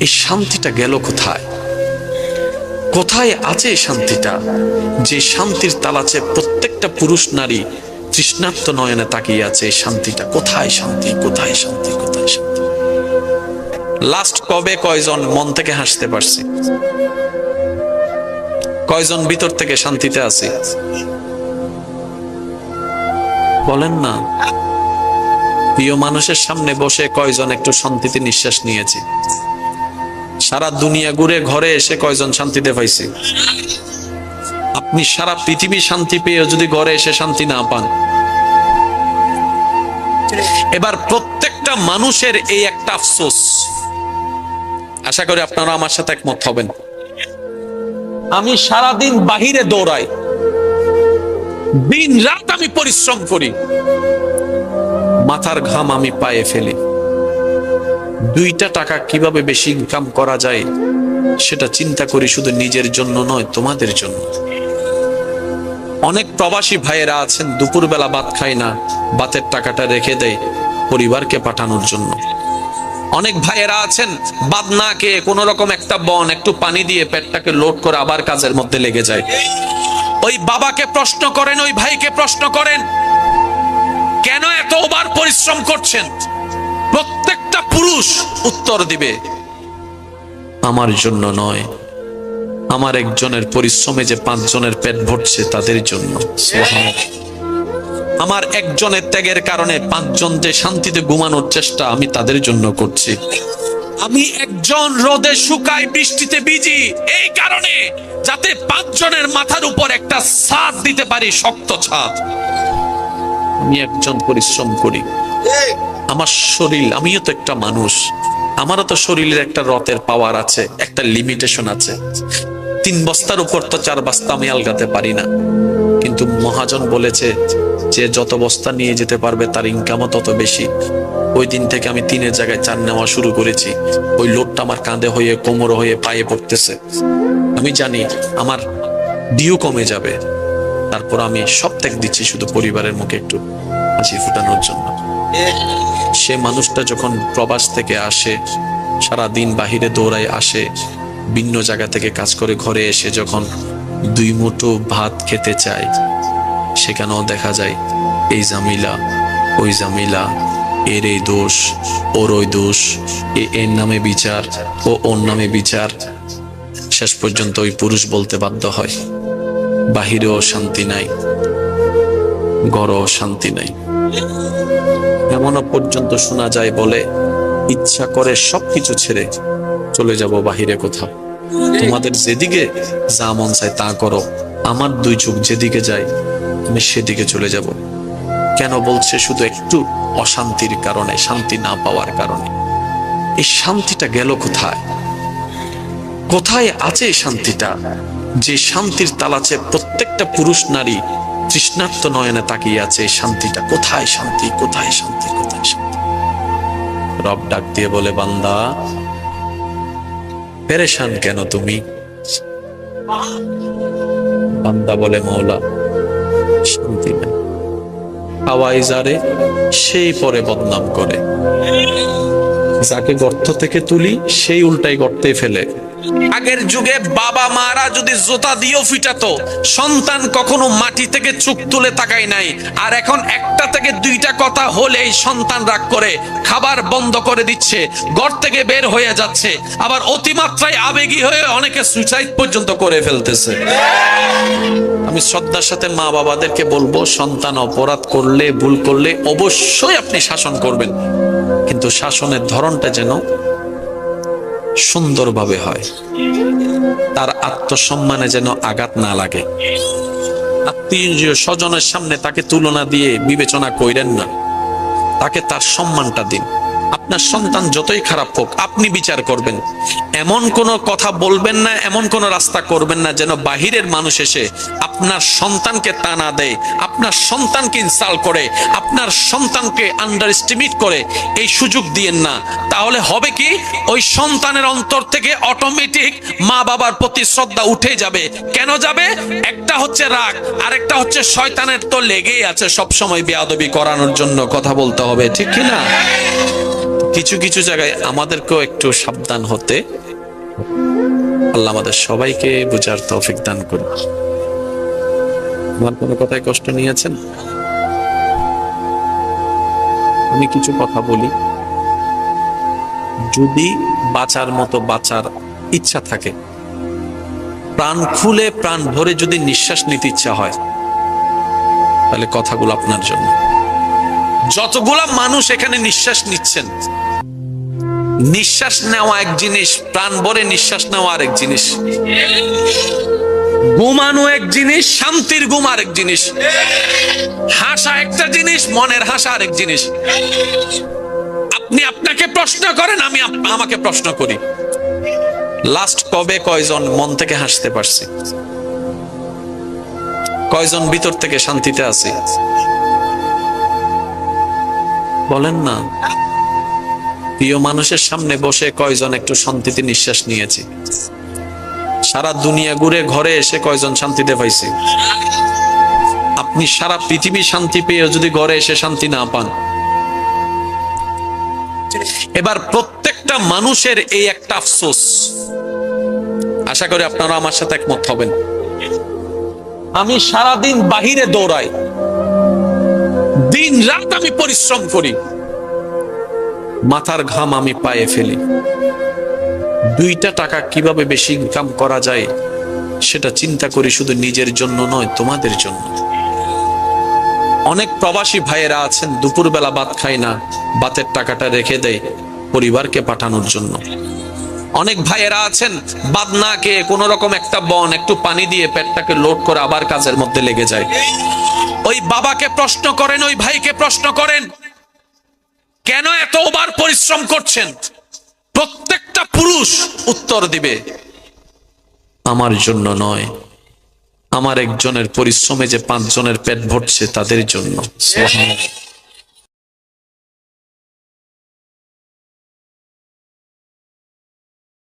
এই শান্তিটা গেল কোথায়? কোথায় আছে শান্তিটা? যে শান্তির তালাচে প্রত্যেকটা পুরুষ নারী তৃষ্ণার্ত নয়নে তাকিয়ে আছে এই শান্তিটা। কোথায় শান্তি? কোথায় শান্তি? কোথায় শান্তি? লাস্ট কবে কয়জন মন থেকে হাসতে পারছি? কয়জন ভিতর থেকে শান্তিতে আছে? বলেন না। প্রিয় মানুষের সামনে বসে কয়জন একটু শান্তিতে নিঃশ্বাস নিয়েছে? সারা দুনিয়া ঘুরে ঘরে এসে কয়জন শান্তিতে পাইছে? আপনি সারা পৃথিবী শান্তি পেয়ে যদি ঘরে এসে শান্তি না পান। এবার প্রত্যেকটা মানুষের এই একটা আফসোস। আশা করি আপনারা আমার সাথে একমত হবেন। আমি সারাদিন বাহিরে দৌড়াই। দিন রাত আমি পরিশ্রম করি। মাথার ঘাম আমি পায়ে ফেলি। দুইটা টাকা কীভাবে বেশি ইনকাম করা যায়, সেটা চিন্তা করি শুধু নিজের জন্য নয়, তোমাদের জন্য। অনেক প্রবাসী ভাইয়েরা আছেন, দুপুরবেলা ভাত খায় না, ভাতের টাকাটা রেখে দেয় পরিবারকে পাঠানোর জন্য। অনেক ভাইয়েরা আছেন বাদ না খেয়ে কোন রকম একটা বন, একটু পানি দিয়ে পেটটাকে লোড করে আবার কাজের মধ্যে লেগে যায়। ওই বাবাকে প্রশ্ন করেন, ওই ভাইকে প্রশ্ন করেন, কেন এত পরিশ্রম করছেন? পুরুষ উত্তর দিবে। আমার জন্য নয়। আমার একজনের পরিশ্রমে যে পাঁচজনের পেট ভরছে তাদের জন্য। আমার একজনের ত্যাগের কারণে পাঁচজন যে শান্তিতে ঘুমানোর চেষ্টা আমি তাদের জন্য করছি। আমি একজন রোদে শুকাই বৃষ্টিতে বিজি এই কারণে যাতে পাঁচজনের মাথার উপর একটা ছাদ দিতে পারি, শক্ত ছাদ। আমি একজন পরিশ্রম করি। আমার শরীর, আমিও তো একটা মানুষ। আমারও তো শরীরের একটা রথের পাওয়ার আছে, একটা লিমিটেশন আছে। তিন বস্তার উপর তো চার বস্তা আমি আলগাতে পারি না। কিন্তু মহাজন বলেছে, যে যত বস্তা নিয়ে যেতে পারবে তার ইনকামও তত বেশি। ওই দিন থেকে আমি তিনের জায়গায় চার নেওয়া শুরু করেছি। ওই লোডটা আমার কাঁধে হয়ে, কোমর হয়ে, পায়ে পড়তেছে। আমি জানি আমার ডিউ কমে যাবে। তারপর আমি সব ত্যাগ দিচ্ছি শুধু পরিবারের মুখে একটু হাসি ফুটানোর জন্য। সে মানুষটা যখন প্রবাস থেকে আসে, সারা দিন বাহিরে দৌড়ায় আসে, ভিন্ন জায়গা থেকে কাজ করে ঘরে এসে যখন দুই মুঠো ভাত খেতে চায়, সেখানেও দেখা যায়, এই জামিলা, ওই জামিলা, এর এই দোষ, ওর ওই দোষ, এ এর নামে বিচার, ও ওর নামে বিচার। শেষ পর্যন্ত ওই পুরুষ বলতে বাধ্য হয়, বাহিরেও শান্তি নাই, ঘরেও শান্তি নাই। এমনও পর্যন্ত শোনা যায় বলে, ইচ্ছা করে সবকিছু ছেড়ে চলে যাব বাহিরে কোথাও। তোমাদের যেদিকে যা মন চায় তা করো। আমার দুই চোখ যেদিকে যায়, আমি সেদিকে চলে যাব। কেন বলছে শুধু একটু অশান্তির কারণে, শান্তি না পাওয়ার কারণে? এই শান্তিটা গেল কোথায়? কোথায় আছে শান্তিটা? যে শান্তির তালাচে প্রত্যেকটা পুরুষ নারী তৃষ্ণার্ত নয়নে তাকিয়ে আছে শান্তিটা। কোথায় শান্তি? কোথায় শান্তি? কোথায় শান্তি? রব ডাক দিয়ে বলে, বান্দা, পেরেশান কেন তুমি? বান্দা বলে মৌলা শান্তি নাই। হাওয়াই যারে, সেই পরে বদনাম করে। যাকে গর্ত থেকে তুলি, সেই উল্টাই গর্তে ফেলে। আগের যুগে বাবা মারা যদি জোতা দিয়েও ফিটাতো, সন্তান কখনো মাটি থেকে চোখ তুলে তাকায় নাই। আর এখন একটা থেকে দুইটা কথা হলেই সন্তান রাগ করে, খাবার বন্ধ করে দিচ্ছে, ঘর থেকে বের হয়ে যাচ্ছে, আবার অতিমাত্রায় আবেগী হয়ে অনেকে সুইসাইড পর্যন্ত করে ফেলতেছে। আমি শ্রদ্ধার সাথে মা বাবাদেরকে বলব, সন্তান অপরাধ করলে, ভুল করলে অবশ্যই আপনি শাসন করবেন। কিন্তু শাসনের ধরনটা যেন সুন্দরভাবে হয়। তার আত্মসম্মানে যেন আঘাত না লাগে। আত্মীয় স্বজনের সামনে তাকে তুলনা দিয়ে বিবেচনা কইরেন না। তাকে তার সম্মানটা দিন। আপনার সন্তান যতই খারাপ হোক, আপনি বিচার করবেন। এমন কোনো কথা বলবেন না, এমন কোনো রাস্তা করবেন না যেন বাহিরের মানুষ এসে আপনার সন্তানকে টানা দেয়, আপনার সন্তানকে ইনসাল করে, আপনার সন্তানকে আন্ডার এস্টিমেট করে। এই সুযোগ দিয়েন না। তাহলে হবে কি? ওই সন্তানের অন্তর থেকে অটোমেটিক মা বাবার প্রতি শ্রদ্ধা উঠে যাবে। কেন যাবে? একটা হচ্ছে রাগ, আরেকটা হচ্ছে শয়তানের তো লেগেই আছে সব সময় বেয়াদবি করানোর জন্য। কথা বলতে হবে, ঠিক কি না? কিছু কিছু জায়গায় আমাদেরকেও একটু সাবধান হতে আল্লাহ আমাদের সবাইকে বুঝার তৌফিক দান করুন। আমার কোনো কথায় কষ্ট নিয়েছেন? আমি কিছু কথা বলি। যদি বাঁচার মতো বাঁচার ইচ্ছা থাকে, প্রাণ খুলে প্রাণ ভরে যদি নিঃশ্বাস নিতে ইচ্ছা হয়, তাহলে কথাগুলো আপনার জন্য। যতগুলা মানুষ এখানে নিঃশ্বাস নিচ্ছেন, নিঃশ্বাস নেওয়া এক জিনিস, প্রাণ ভরে নিঃশ্বাস নেওয়া আরেক জিনিস, ঘুমানো এক জিনিস, শান্তির ঘুম আরেক জিনিস, হাসা একটা জিনিস, মনের হাসা আরেক জিনিস। আপনি আপনাকে প্রশ্ন করেন, আমি আমাকে প্রশ্ন করি। লাস্ট কবে কয়জন মন থেকে হাসতে পারছি? কয়জন ভিতর থেকে শান্তিতে আছে? বলেন না। প্রিয় মানুষের সামনে বসে কয়জন একটু শান্তিতে নিঃশ্বাস নিয়েছি? সারা দুনিয়া ঘুরে ঘরে এসে কয়জন শান্তিতে পাইছে? আপনি সারা পৃথিবী শান্তি পেয়ে যদি ঘরে এসে শান্তি না পান। এবার প্রত্যেকটা মানুষের এই একটা আফসোস। আশা করি আপনারা আমার সাথে একমত হবেন। আমি সারাদিন বাহিরে দৌড়াই। দিন রাত আমি পরিশ্রম করি। মাথার ঘাম আমি পায়ে ফেলি। দুইটা টাকা কীভাবে বেশি ইনকাম করা যায়, সেটা চিন্তা করি শুধু নিজের জন্য নয়, তোমাদের জন্য। অনেক প্রবাসী ভাইয়েরা আছেন, দুপুরবেলা ভাত খায় না, ভাতের টাকাটা রেখে দেয় পরিবারকে পাঠানোর জন্য। অনেক ভাইয়েরা আছেন বাদ না খেয়ে কোন রকম একটা বন, একটু পানি দিয়ে পেটটাকে লোড করে আবার কাজের মধ্যে লেগে যায়। ওই বাবাকে প্রশ্ন করেন, ওই ভাইকে প্রশ্ন করেন, কেন এতবার পরিশ্রম করছেন? প্রত্যেকটা পুরুষ উত্তর দিবে, আমার জন্য নয়। আমার একজনের পরিশ্রমে যে পাঁচজনের পেট ভরছে তাদের জন্য।